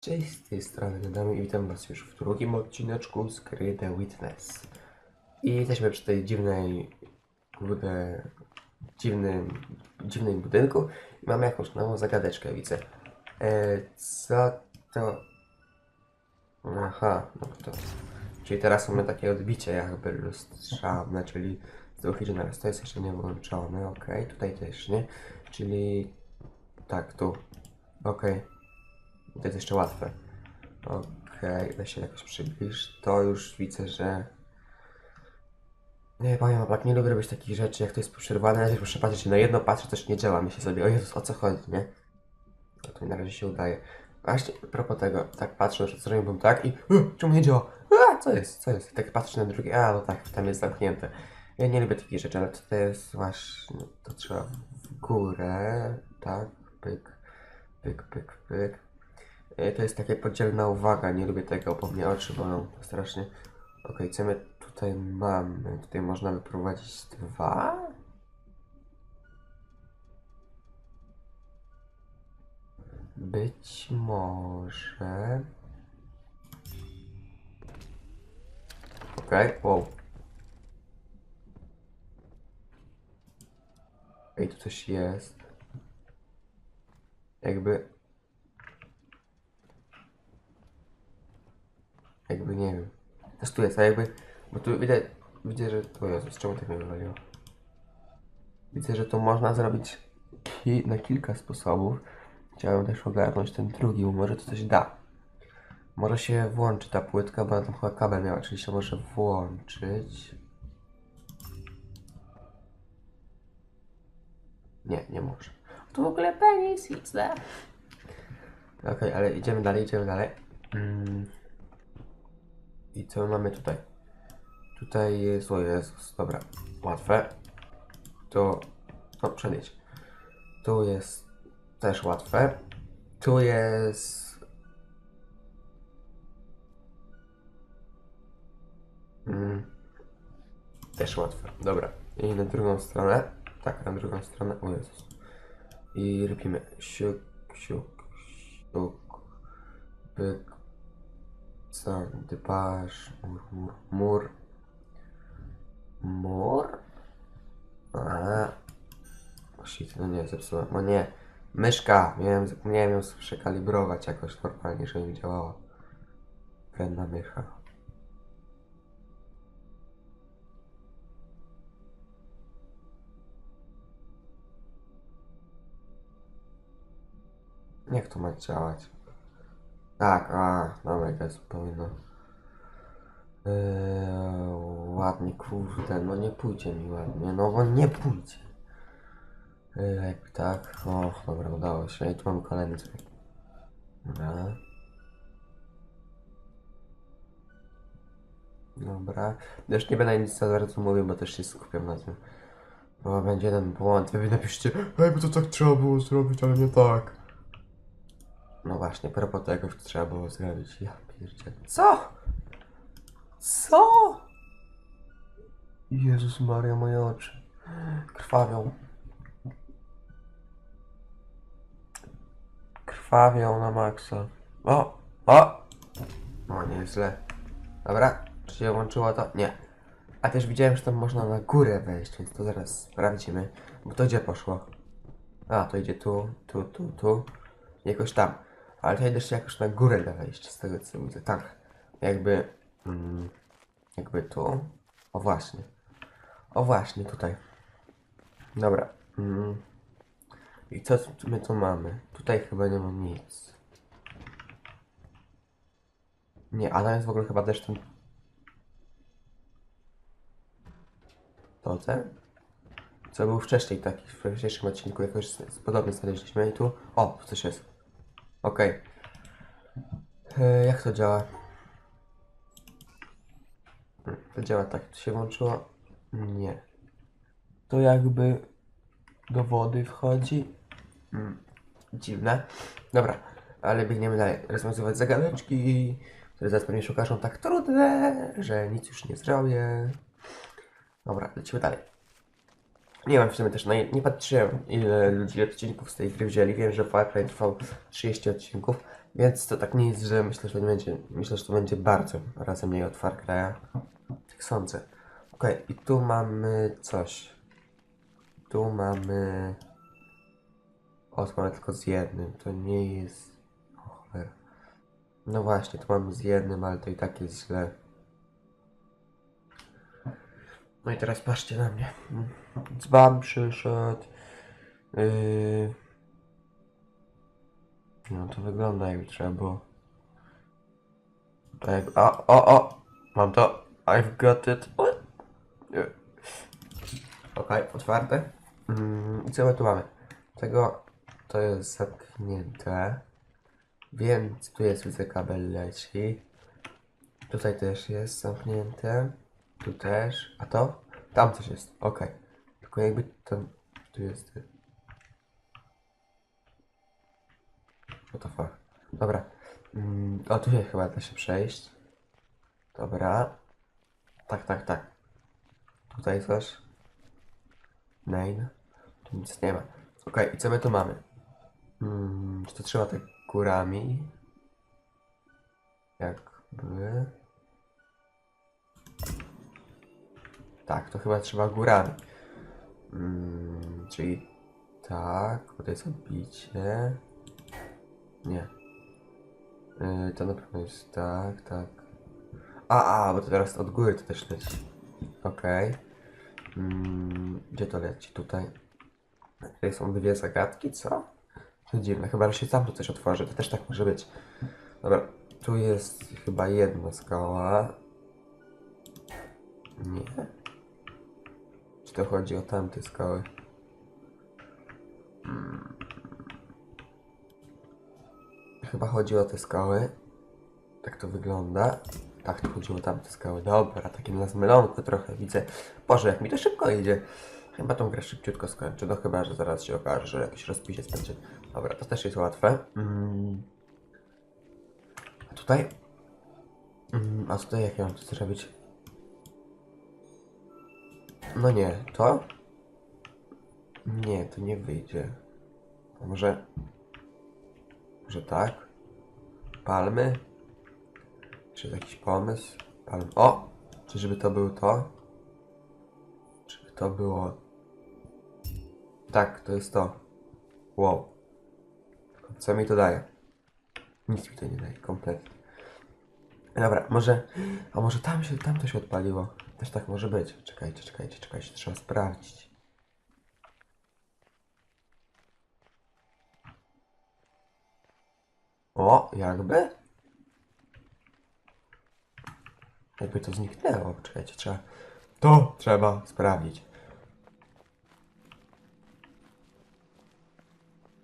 Cześć, z tej strony Gadamy i witam was już w drugim odcineczku z gry The Witness. I jesteśmy przy tej dziwnej, kurde, dziwnym, dziwnym budynku i mamy jakąś nową zagadeczkę, widzę. E, co to... Aha, no to... Czyli teraz mamy takie odbicie jakby lustrzane, czyli z dwóch naraz. To jest jeszcze nie włączone, okej, tutaj też nie. Czyli... Tak, tu. Okej. To jest jeszcze łatwe. Okej, weź się jakoś przybliż. To już widzę, że... Nie powiem, tak nie lubię robić takich rzeczy, jak to jest przerwane. Najpierw muszę patrzeć na jedno, patrzę, coś nie działa. Myślę sobie, o Jezus, o co chodzi, nie? No to mi na razie się udaje. Właśnie, a propos tego, tak patrzę, że zrobiłbym tak i... "Uh, Czemu nie działa? A, co jest, co jest? I tak patrzę na drugie, a no tak, tam jest zamknięte. Ja nie lubię takich rzeczy, ale to jest właśnie... To trzeba w górę, tak? Pyk, pyk, pyk, pyk. E, To jest takie podzielna uwaga, nie lubię tego, bo mnie oczy bolą strasznie. Okej, co my tutaj mamy? Tutaj można wyprowadzić dwa? Być może... Okej, wow. Ej, tu coś jest. Jakby... Jakby nie wiem. Też tu jest, a jakby. Bo tu widać. Widzę, że. O Jezus, czemu tak mnie wywaliło? Widzę, że to można zrobić ki na kilka sposobów. Chciałem też ogarnąć ten drugi, bo może to coś da. Może się włączy ta płytka, bo ona tam chyba kabel miała, czyli się może włączyć. Nie, nie może. Tu w ogóle penis XD. Okej, ale idziemy dalej, idziemy dalej. Mm. I co mamy tutaj? Tutaj jest, o Jezus, dobra, łatwe. Tu, no przejdź. Tu jest też łatwe. Tu jest... Mm. Też łatwe, dobra. I na drugą stronę, tak, na drugą stronę, o Jezus. I robimy siuk, siuk, siuk, pyk, sandybasz, mur, mur, mur, mur? A, o shit, no nie, zepsułem, no nie, myszka, miałem, zapomniałem ją przekalibrować jakoś normalnie, żeby mi działała. Wredna mycha. Jak to ma działać? Tak, a, dobra, jest powinno. Yy, ładnie, kurde, no nie pójdzie mi ładnie, no bo nie pójdzie. Yy, tak, o, dobra, udało się, i tu mam kolejny. Dobra. Dobra, też nie będę nic za bardzo mówił, bo też się skupiam na tym. Bo będzie jeden błąd, wy napiszcie, ej, bo to tak trzeba było zrobić, ale nie tak. No właśnie, propos tego to trzeba było zrobić. Ja pierdzielę. Co? Co? Jezus Maria, moje oczy. Krwawią. Krwawią na maksa. O! O! No nieźle. Dobra, czy się włączyło to? Nie. A też widziałem, że tam można na górę wejść, więc to zaraz sprawdzimy. Bo to gdzie poszło? A, to idzie tu, tu, tu, tu. Jakoś tam. Ale tutaj się jakoś na górę da wejść, z tego co widzę. Tak. Jakby... Mm, jakby tu. O właśnie. O właśnie, tutaj. Dobra. Mm. I co my tu mamy? Tutaj chyba nie ma nic. Nie, a tam jest w ogóle chyba też ten... To ten? Co był wcześniej taki, w wcześniejszym odcinku jakoś podobnie znaleźliśmy i tu... O, coś jest. Okej. E, Jak to działa? To działa tak, to się włączyło? Nie. To jakby do wody wchodzi. Hmm. Dziwne. Dobra, ale biegniemy dalej. Rozwiązywać zagadeczki, które zaraz pewnie się okażą tak trudne, że nic już nie zrobię. Dobra, lecimy dalej. Nie wiem, w sumie też na, nie patrzyłem ile ludzi odcinków z tej gry wzięli. Wiem, że Far Cry trwał 30 odcinków, więc to tak nie jest, że myślę, że to nie będzie, myślę, że to będzie bardzo razem mniej od Far Cry'a. Tak sądzę. Okej, i tu mamy coś. Tu mamy... O, to mamy tylko z jednym, to nie jest... No właśnie, tu mamy z jednym, ale to i tak jest źle. No i teraz patrzcie na mnie. Dzban przyszedł. Yy... No to wygląda jakby trzeba było. Tak, o, o, o! Mam to. I've got it. Okej, otwarte. Mm, I co my tu mamy? Tego to jest zamknięte. Więc tu jest widzę kabel leci. Tutaj też jest zamknięte. Tu też. A to? Tam coś jest. Okej. Tylko jakby tam. Tu jest. What the fuck? Dobra. Mm, o, tu się chyba da się przejść. Dobra. Tak, tak, tak. Tutaj coś. Main. Tu nic nie ma. Okej, i co my tu mamy? Mm, czy to trzeba tak górami? Jakby. Tak, to chyba trzeba górami. Mm, czyli tak, bo to jest odbicie. Nie. Yy, to na pewno jest tak, tak. A, a, bo to teraz od góry to też leci. Okej. Mm, gdzie to leci? Tutaj. Tutaj są dwie zagadki, co? To dziwne, chyba że się tam tu coś otworzy, to też tak może być. Dobra, tu jest chyba jedna skała. Nie. Czy to chodzi o tamte skały? Hmm. Chyba chodzi o te skały. Tak to wygląda. Tak, to chodziło o tamte skały. Dobra, takie na zmylonko trochę widzę. Boże, jak mi to szybko idzie. Chyba tą grę szybciutko skończę. No chyba, że zaraz się okaże, że jakiś rozpisiec będzie. Dobra, to też jest łatwe. Mm. A tutaj? Mm, a tutaj jak ja mam to zrobić? No nie, to? Nie, to nie wyjdzie. Może... Może tak? Palmy? Czy jakiś pomysł? O! Czyżby to był to? Czyby to było... Tak, to jest to. Wow. Co mi to daje? Nic mi to nie daje, kompletnie. Dobra, może... A może tam się, tam to się odpaliło? Też tak może być. Czekajcie, czekajcie, czekajcie, trzeba sprawdzić. O, jakby? Jakby to zniknęło. Czekajcie, trzeba... To trzeba sprawdzić.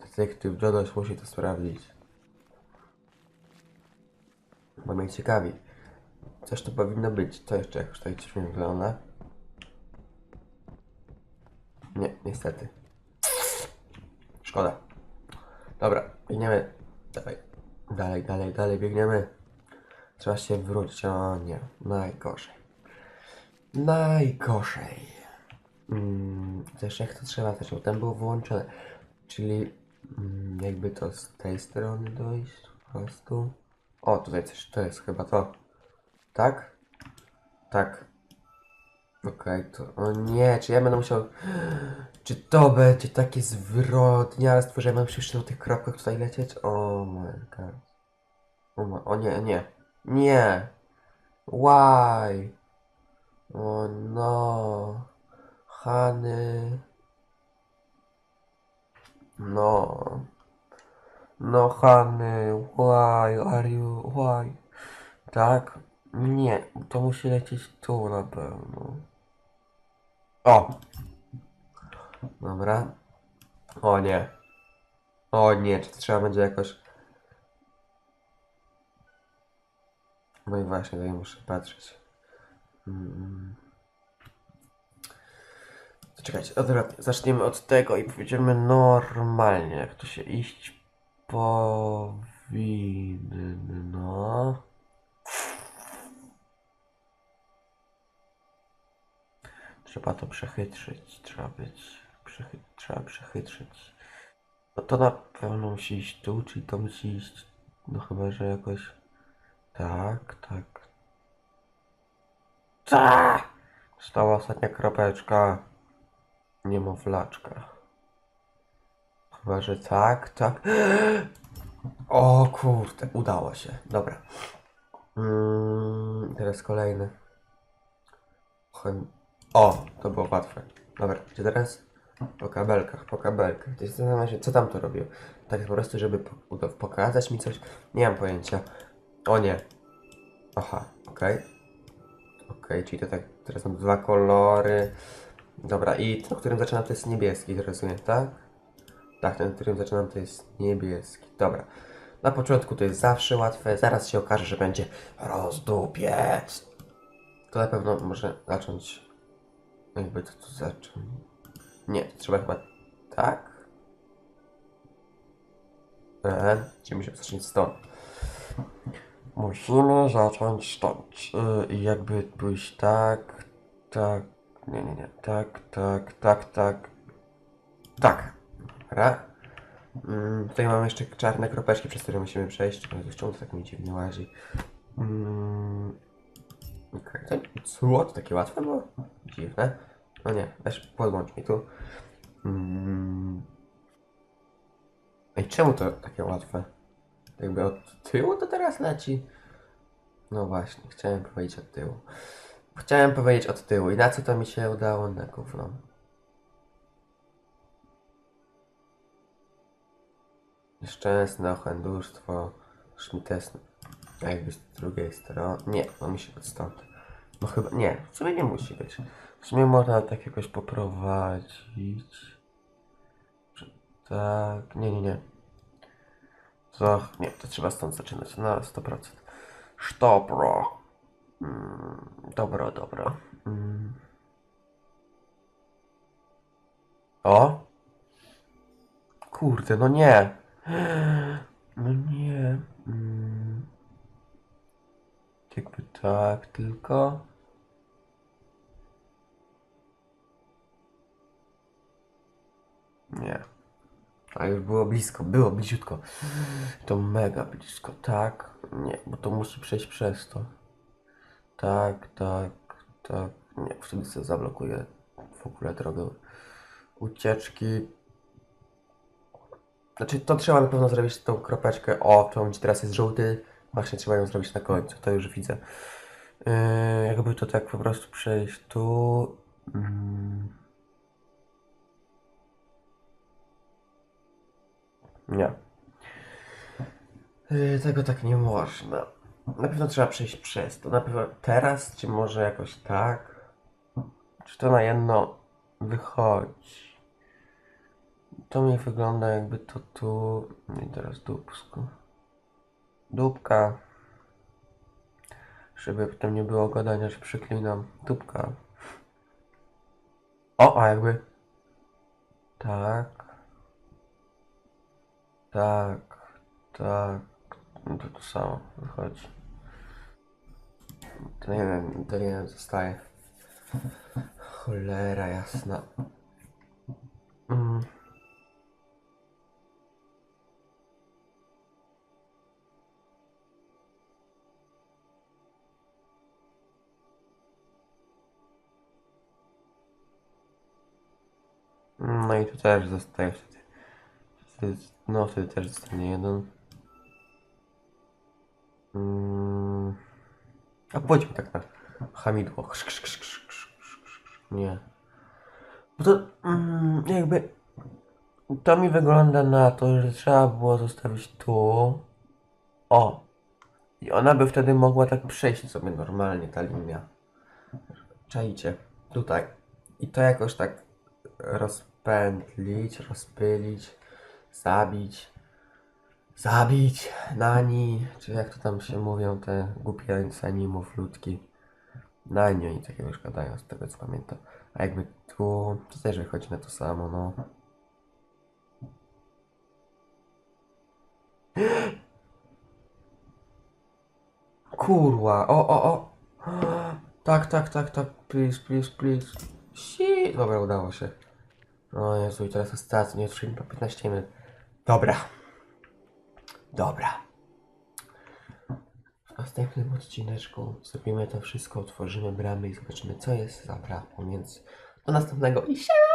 Detektyw Jodoś musi to sprawdzić. Bo mnie ciekawi. Coś tu powinno być. Co jeszcze jakoś tak dziwnie wygląda? Nie, niestety. Szkoda. Dobra, biegniemy. Dalej, dalej, dalej, dalej biegniemy. Trzeba się wrócić. O nie, najgorzej. Najgorzej. Mm, też jak to trzeba też, bo ten był włączony. Czyli mm, jakby to z tej strony dojść po prostu. O, tutaj coś, to jest chyba to. Tak? Tak. Okej, to. O nie, czy ja będę musiał. Czy to będzie takie zwrotnie, ale stworzę, ja mam jeszcze na tych kropkach tutaj lecieć? O my god. O, nie, nie. Nie. Why? O no. Hany. No. No, Hany, why are you, why? Tak? Nie, to musi lecieć tu na pewno. O! Dobra. O nie. O nie, czy trzeba będzie jakoś... No i właśnie, tutaj muszę patrzeć. Mm. To Czekajcie, odwrotnie. Zaczniemy od tego i powiedziemy normalnie, jak to się iść powinno. Trzeba to przechytrzyć, trzeba być, przechy, trzeba przechytrzyć. No to na pewno musi iść tu, czyli to musi iść, no chyba, że jakoś, tak, tak. Ta! Została ostatnia kropeczka. Niemowlaczka. Chyba, że tak, tak. O kurde, udało się. Dobra. Mm, teraz kolejny. O, to było łatwe. Dobra, gdzie teraz? Po kabelkach, po kabelkach. To zastanawiam się, co tam to robił. Tak po prostu, żeby pokazać mi coś? Nie mam pojęcia. O nie. Aha, okej. Okej, czyli to tak, teraz mam dwa kolory. Dobra, i ten, którym zaczynam, to jest niebieski, rozumiem, tak? Tak, ten, którym zaczynam, to jest niebieski. Dobra. Na początku to jest zawsze łatwe, zaraz się okaże, że będzie rozdupiec. To na pewno może zacząć. Jakby to tu zacząć. Nie, trzeba chyba tak. Eee, musimy się zacząć stąd. Musimy zacząć stąd. Yy, I jakby pójść tak, tak. Nie, nie, nie. Tak, tak, tak, tak. Tak. Dobra. Mm, tutaj mamy jeszcze czarne kropeczki, przez które musimy przejść. Czemu to tak mi dziwnie łazi? Mm, Okej. To takie łatwe było? Dziwne. No nie, weź podłącz mi tu. Mm. Ej, czemu to takie łatwe? Jakby od tyłu to teraz leci? No właśnie, chciałem powiedzieć od tyłu. Chciałem powiedzieć od tyłu i na co to mi się udało? Na gówno. Nieszczęsne ochendustwo, szmitesne. A jakby z drugiej strony. Nie, no musi być stąd. No chyba. Nie, w sumie nie musi być. W sumie można tak jakoś poprowadzić. Tak. Nie, nie, nie. To. Nie, to trzeba stąd zaczynać. Na 100%. Sztopro. Mm, dobro, dobro. Mm. O! Kurde, no nie. No nie. Mm. Jakby tak tylko. Nie. A już było blisko, było bliziutko. To mega blisko, tak? Nie, bo to musi przejść przez to. Tak, tak, tak. Nie, wtedy sobie zablokuję w ogóle drogę ucieczki. Znaczy, to trzeba na pewno zrobić tą kropeczkę. O, to gdzie teraz jest żółty. Właśnie trzeba ją zrobić na końcu, to już widzę. Yy, jakby to tak po prostu przejść tu. Mm. Nie. Yy, tego tak nie można. Na pewno trzeba przejść przez to. Na pewno teraz, czy może jakoś tak? Czy to na jedno wychodzi? To mi wygląda jakby to tu. I teraz dupsko. Dupka. Żeby potem nie było gadania, że przyklinam. Dupka. O, a jakby. Tak. Tak. Tak. No to to samo wychodzi. To nie wiem, to nie wiem, zostaje. Cholera jasna. Mm. I tu też zostaje wtedy. no wtedy też zostanie jeden. Mm. A pójdźmy tak na hamidło. Nie. Bo to mm, jakby to mi wygląda na to, że trzeba było zostawić tu. O. I ona by wtedy mogła tak przejść sobie normalnie ta linia. Czajcie. Tutaj. I to jakoś tak rozpętlić, rozpylić, zabić, zabić, nani, czy jak to tam się mówią te głupie animów ludki. Nani oni takiego już gadają, z tego co pamiętam. A jakby tu, to też wychodzi na to samo, no. Kurwa, o, o, o. Tak, tak, tak, tak, please, please, please. Si. Dobra, udało się. O Jezu, i teraz ostatni, już po 15 minut. Dobra. Dobra. W następnym odcineczku zrobimy to wszystko, otworzymy bramy i zobaczymy, co jest za bramą, więc do następnego i siema!